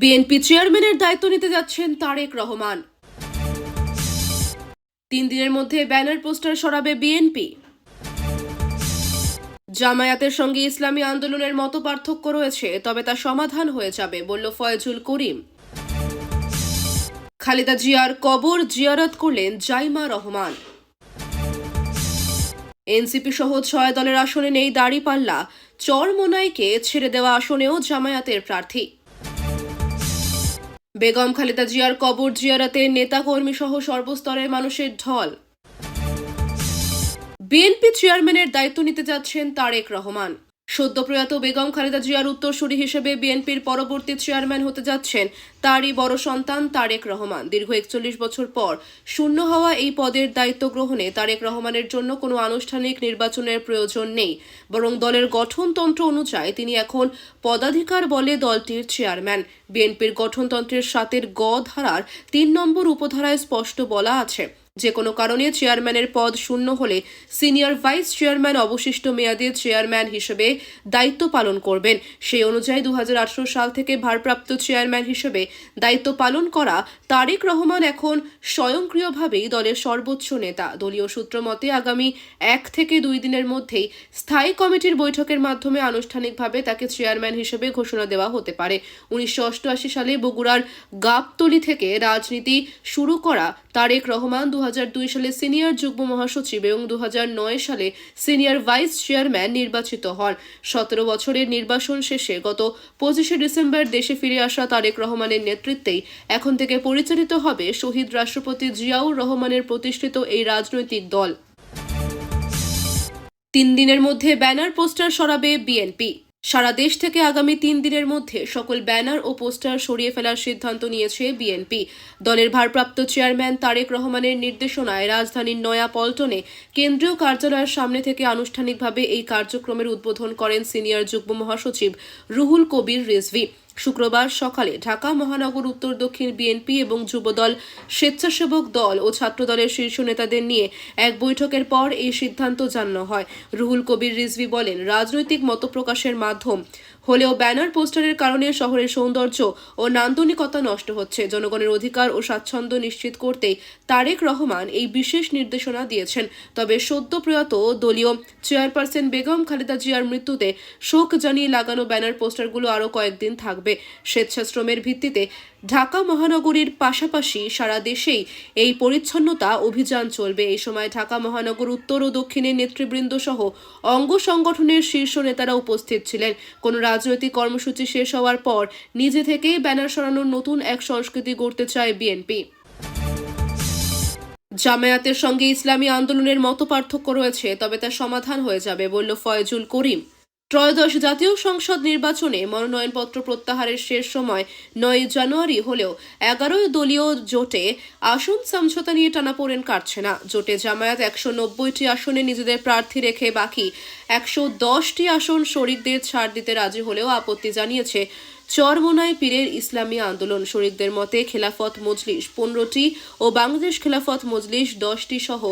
BNP চেয়ারম্যানের দায়িত্ব নিতে যাচ্ছেন তারেক রহমান। তিন দিনের মধ্যে ব্যানার পোস্টার সরাবে বিএনপি। জামায়াতের সঙ্গে ইসলামী আন্দোলনের মতো পার্থক্য রয়েছে, তবে তা সমাধান হয়ে যাবে, বলল ফয়জুল করিম। খালেদা জিয়ার কবর জিয়ারত করলেন জাইমা রহমান। এনসিপি সহ ছয় দলের আসনে নেই দাড়িপাল্লা। চরমোনাইকে ছেড়ে দেওয়া আসনেও জামায়াতের প্রার্থী। বেগম খালেদা জিয়ার কবর জিয়ারাতে নেতাকর্মী সহ সর্বস্তরের মানুষের ঢল। বিএনপি চেয়ারম্যানের দায়িত্ব নিতে যাচ্ছেন তারেক রহমান। সদ্যপ্রয়াত বেগম খালেদা জিয়ার উত্তরসূরি হিসেবে বিএনপির পরবর্তী চেয়ারম্যান হতে যাচ্ছেন তারই বড় সন্তান তারেক রহমান। দীর্ঘ একচল্লিশ বছর পর শূন্য হওয়া এই পদের দায়িত্ব গ্রহণে তারেক রহমানের জন্য কোনো আনুষ্ঠানিক নির্বাচনের প্রয়োজন নেই। বরং দলের গঠনতন্ত্র অনুযায়ী তিনি এখন পদাধিকার বলে দলটির চেয়ারম্যান। বিএনপির গঠনতন্ত্রের সাতের গ ধারার তিন নম্বর উপধারায় স্পষ্ট বলা আছে যে কোনো কারণে চেয়ারম্যানের পদ শূন্য হলে সিনিয়র ভাইস চেয়ারম্যান অবশিষ্ট মেয়াদে চেয়ারম্যান হিসেবে দায়িত্ব পালন করবেন। সেই অনুযায়ী দু হাজার আঠারো সাল থেকে ভারপ্রাপ্ত চেয়ারম্যান হিসেবে দায়িত্ব পালন করা তারেক রহমান এখন স্বয়ংক্রিয়ভাবেই দলের সর্বোচ্চ নেতা। দলীয় সূত্র মতে, আগামী এক থেকে দুই দিনের মধ্যেই স্থায়ী কমিটির বৈঠকের মাধ্যমে আনুষ্ঠানিকভাবে তাকে চেয়ারম্যান হিসেবে ঘোষণা দেওয়া হতে পারে। উনিশশো অষ্টআশি সালে বগুড়ার গাবতলি থেকে রাজনীতি শুরু করা তারেক রহমান দু সালে সিনিয়র যুগ্ম মহাসচিব এবং দু হাজার নয় সালে সিনিয়র ভাইস চেয়ারম্যান নির্বাচিত হন। সতেরো বছরের নির্বাচন শেষে গত পঁচিশে ডিসেম্বর দেশে ফিরে আসা তারেক রহমানের নেতৃত্বেই এখন থেকে পরিচালিত হবে শহীদ রাষ্ট্রপতি জিয়াউর রহমানের প্রতিষ্ঠিত এই রাজনৈতিক দল। তিন দিনের মধ্যে ব্যানার পোস্টার সরাবে বিএনপি। সারা দেশ থেকে আগামী তিন দিনের মধ্যে সকল ব্যানার ও পোস্টার সরিয়ে ফেলার সিদ্ধান্ত নিয়েছে বিএনপি। দলের ভারপ্রাপ্ত চেয়ারম্যান তারেক রহমানের নির্দেশনায় রাজধানীর নয়া পল্টনে কেন্দ্রীয় কার্যালয়ের সামনে থেকে আনুষ্ঠানিকভাবে এই কার্যক্রমের উদ্বোধন করেন সিনিয়র যুগ্ম মহাসচিব রুহুল কবির রিজভি। শুক্রবার সকালে ঢাকা মহানগর, উত্তর দক্ষিণ বিএনপি এবং যুবদল স্বেচ্ছাসেবক দল ও ছাত্রদলের শীর্ষ নেতাদের নিয়ে এক বৈঠকের পর এই সিদ্ধান্ত জানানো হয়। রুহুল কবির রিজভি বলেন, রাজনৈতিক মতপ্রকাশের মাধ্যম হলেও ব্যানার, পোস্টারের কারণে শহরের সৌন্দর্য ও নান্দনিকতা নষ্ট হচ্ছে। জনগণের অধিকার ও স্বাচ্ছন্দ্য নিশ্চিত করতেই তারেক রহমান এই বিশেষ নির্দেশনা দিয়েছেন। তবে সদ্য প্রয়াত দলীয় চেয়ারপারসন বেগম খালেদা জিয়ার মৃত্যুতে শোক জানিয়ে লাগানো ব্যানার, পোস্টারগুলো আরও কয়েকদিন থাকবে। স্বেচ্ছাশ্রমের ভিত্তিতে ঢাকা মহানগরীর পাশাপাশি সারা দেশেই এই পরিচ্ছন্নতা অভিযান চলবে। এই সময় ঢাকা মহানগর উত্তর ও দক্ষিণের নেতৃবৃন্দ সহ অঙ্গ সংগঠনের শীর্ষ নেতারা উপস্থিত ছিলেন। কোনো রাজনৈতিক কর্মসূচি শেষ হওয়ার পর নিজে থেকেই ব্যানার সরানোর নতুন এক সংস্কৃতি গড়তে চায় বিএনপি। জামায়াতের সঙ্গে ইসলামী আন্দোলনের মতো পার্থক্য রয়েছে, তবে তা সমাধান হয়ে যাবে, বলল ফয়জুল করিম। ত্রয়োদশ জাতীয় সংসদ নির্বাচনে মনোনয়নপত্র প্রত্যাহারের শেষ সময় নয় জানুয়ারি হলেও এগারো দলীয় জোটে আসন সমঝোতা নিয়ে টানাপোড়েন কাটছে না। জোটে জামায়াত একশো নব্বইটি আসনে নিজেদের প্রার্থী রেখে বাকি একশো দশটি আসন শরিকদের ছাড় দিতে রাজি হলেও আপত্তি জানিয়েছে চরমোনাই পীরের ইসলামী আন্দোলন শরিকদের মতে খেলাফত মজলিস পনেরোটি ও বাংলাদেশ খেলাফত মজলিস দশটি সহ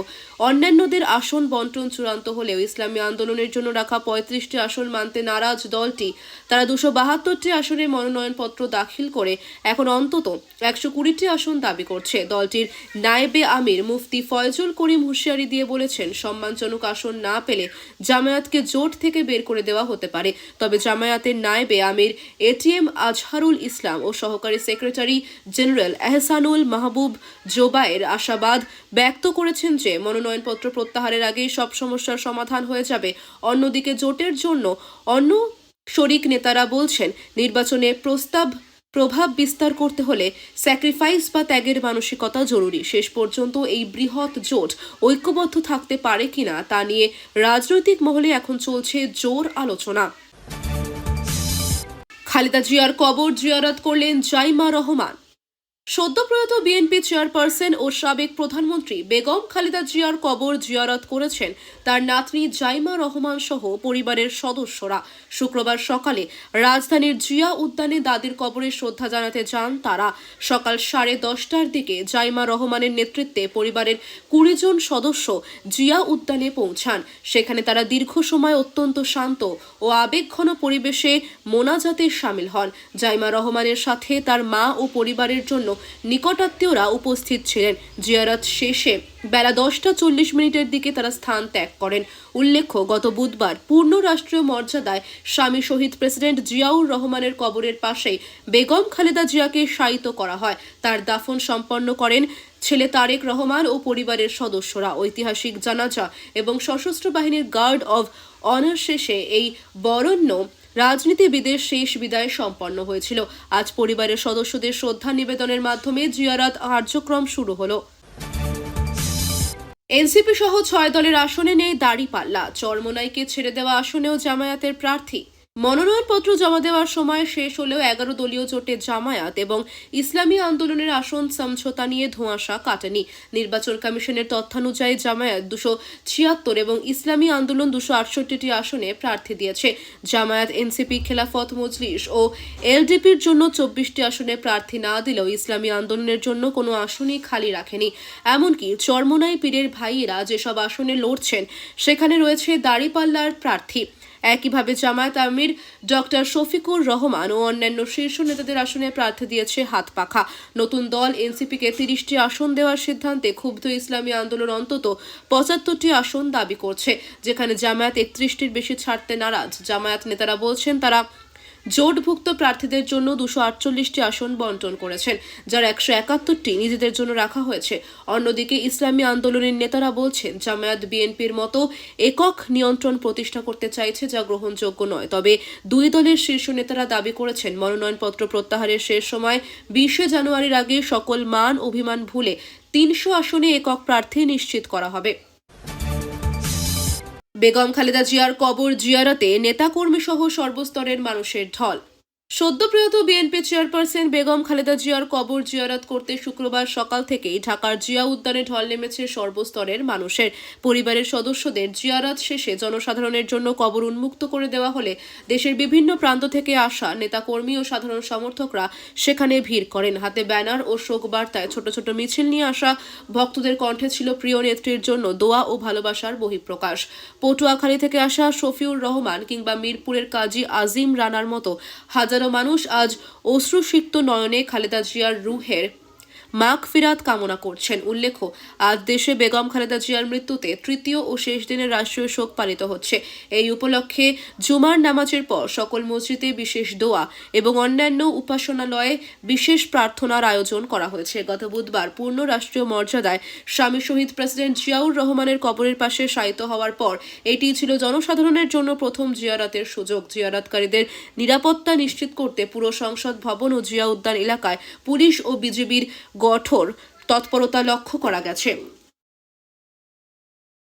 অন্যান্যদের আসন বন্টন চূড়ান্ত হলেও ইসলামী আন্দোলনের জন্য রাখা পঁয়ত্রিশটি আসন মানতে নারাজ দলটি। তারা দুশো বাহাত্তরটি আসনে মনোনয়নপত্র দাখিল করে এখন অন্তত একশো কুড়িটি আসন দাবি করছে। দলটির নায়েবে আমির মুফতি ফয়জুল করিম হুঁশিয়ারি দিয়ে বলেছেন, সম্মানজনক আসন না পেলে জামায়াতকে জোট থেকে বের করে দেওয়া হতে পারে। তবে জামায়াতের নায়েবে আমির এটিএম আজহারুল ইসলাম ও সহকারী সেক্রেটারি জেনারেল এহসানুল মাহবুব জোবায়ের আশাবাদ ব্যক্ত করেছেন যে, মনোনয়নপত্র প্রত্যাহারের আগেই সব সমস্যার সমাধান হয়ে যাবে। অন্যদিকে জোটের জন্য অন্য শরিক নেতারা বলছেন, নির্বাচনে প্রস্তাব, প্রভাব বিস্তার করতে হলে স্যাক্রিফাইস বা ত্যাগের মানসিকতা জরুরি। শেষ পর্যন্ত এই বৃহৎ জোট ঐক্যবদ্ধ থাকতে পারে কিনা তা নিয়ে রাজনৈতিক মহলে এখন চলছে জোর আলোচনা। খালেদা জিয়ার কবর জিয়ারত করলেন জাইমা রহমান। সদ্যপ্রয়াত বিএনপি চেয়ারপারসন ও সাবেক প্রধানমন্ত্রী বেগম খালেদা জিয়ার কবর জিয়ারত করেছেন তার নাতনি জাইমা রহমান সহ পরিবারের সদস্যরা। শুক্রবার সকালে রাজধানীর জিয়া উদ্যানে দাদির কবরে শ্রদ্ধা জানাতে যান তারা। সকাল সাড়ে দশটার দিকে জাইমা রহমানের নেতৃত্বে পরিবারের কুড়ি জন সদস্য জিয়া উদ্যানে পৌঁছান। সেখানে তারা দীর্ঘ সময় অত্যন্ত শান্ত ও আবেগঘন পরিবেশে মোনাজাতে সামিল হন। জাইমা রহমানের সাথে তার মা ও পরিবারের জন্য নিকটাত্মীয়রা উপস্থিত ছিলেন। জিয়ারত শেষে বেলা দশটা চল্লিশ মিনিটের দিকে তারা স্থান ত্যাগ করেন। উল্লেখ্য, গত বুধবার পূর্ণ রাষ্ট্রীয় মর্যাদায় স্বামী শহীদ প্রেসিডেন্ট জিয়াউর রহমানের কবরের পাশেই বেগম খালেদা জিয়াকে শায়িত করা হয়। তার দাফন সম্পন্ন করেন ছেলে তারেক রহমান ও পরিবারের সদস্যরা। ঐতিহাসিক জানাজা এবং সশস্ত্র বাহিনীর গার্ড অব অনার শেষে এই বরণ্য রাজনীতিবিদের শেষ বিদায় সম্পন্ন হয়েছিল। আজ পরিবারের সদস্যদের শ্রদ্ধা নিবেদনের মাধ্যমে জিয়ারাত কার্যক্রম শুরু হলো। এনসিপি সহ ছয় দলের আসনে নেই দাড়িপাল্লা। চরমোনাইকে ছেড়ে দেওয়া আসনেও জামায়াতের প্রার্থী মনোনয়নপত্র জমা দেওয়ার সময় শেষ হলেও এগারো দলীয় জোটে জামায়াত এবং ইসলামী আন্দোলনের আসন সমঝোতা নিয়ে ধোঁয়াশা কাটেনি। নির্বাচন কমিশনের তথ্যানুযায়ী জামায়াত দুশো ছিয়াত্তর এবং ইসলামী আন্দোলন দুশো আটষট্টিটি আসনে প্রার্থী দিয়েছে। জামায়াত, এনসিপি, খেলাফত, মজলিস ও এলডিপির জন্য চব্বিশটি আসনে প্রার্থী না দিলেও ইসলামী আন্দোলনের জন্য কোনো আসনই খালি রাখেনি। এমনকি চরমোনাই পীরের ভাইয়েরা যেসব আসনে লড়ছেন, সেখানে রয়েছে দাড়িপাল্লার প্রার্থী। একইভাবে জামায়াত আমির, ডক্টর শফিকুর রহমান ও অন্যান্য শীর্ষ নেতাদের আসনে প্রার্থী দিয়েছে হাত পাখা। নতুন দল এনসিপিকে তিরিশটি আসন দেওয়ার সিদ্ধান্তে ক্ষুব্ধ ইসলামী আন্দোলন অন্তত পঁচাত্তরটি আসন দাবি করছে, যেখানে জামায়াত একত্রিশটির বেশি ছাড়তে নারাজ। জামায়াত নেতারা বলছেন, তারা জোটভুক্ত প্রার্থীদের জন্য দুশো আটচল্লিশটি আসন বন্টন করেছেন, যার একশো একাত্তরটি নিজেদের জন্য রাখা হয়েছে। অন্যদিকে ইসলামী আন্দোলনের নেতারা বলছেন, জামায়াত বিএনপির মতো একক নিয়ন্ত্রণ প্রতিষ্ঠা করতে চাইছে যা গ্রহণযোগ্য নয়। তবে দুই দলের শীর্ষ নেতারা দাবি করেছেন, মনোনয়নপত্র প্রত্যাহারের শেষ সময় বিশে জানুয়ারির আগে সকল মান অভিমান ভুলে তিনশো আসনে একক প্রার্থী নিশ্চিত করা হবে। বেগম খালেদা জিয়ার কবর জিয়ারতে নেতাকর্মী সহ সর্বস্তরের মানুষের ঢল। সদ্যপ্রয়াত বিএনপি চেয়ারপারসন বেগম খালেদা জিয়ার কবর জিয়ারত করতে শুক্রবার সকাল থেকেই ঢাকার জিয়া উদ্যানে ঢল নেমেছে সর্বস্তরের মানুষের। পরিবারের সদস্যদের জিয়ারত শেষে জনসাধারণের জন্য কবর উন্মুক্ত করে দেওয়া হলে দেশের বিভিন্ন প্রান্ত থেকে আসা নেতাকর্মী ও সাধারণ সমর্থকরা সেখানে ভিড় করেন। হাতে ব্যানার ও শোক বার্তায় ছোট ছোট মিছিল নিয়ে আসা ভক্তদের কণ্ঠে ছিল প্রিয় নেত্রীর জন্য দোয়া ও ভালোবাসার বহিঃপ্রকাশ। পটুয়াখালী থেকে আসা শফিউর রহমান কিংবা মিরপুরের কাজী আজিম রানার মতো হাজারো মানুষ আজ অশ্রুসিক্ত নয়নে খালেদা জিয়ার রুহের মাগ ফিরাত কামনা করছেন। উল্লেখ্য, আজ দেশে বেগম খালেদা জিয়ার মৃত্যুতে তৃতীয় ও শেষ দিনের রাষ্ট্রীয় শোক পালিত হচ্ছে। এই উপলক্ষে জুমার নামাজের পর সকল মসজিদে বিশেষ দোয়া এবং অন্যান্য উপাসনালয়ে বিশেষ প্রার্থনার আয়োজন করা হয়েছে। গত বুধবার পূর্ণ রাষ্ট্রীয় মর্যাদায় স্বামী শহীদ প্রেসিডেন্ট জিয়াউর রহমানের কবরের পাশে শায়িত হওয়ার পর এটি ছিল জনসাধারণের জন্য প্রথম জিয়ারাতের সুযোগ। জিয়ারাতকারীদের নিরাপত্তা নিশ্চিত করতে পুরো সংসদ ভবন ও জিয়া উদ্যান এলাকায় পুলিশ ও বিজিবির কঠোর তৎপরতা লক্ষ্য করা গেছে।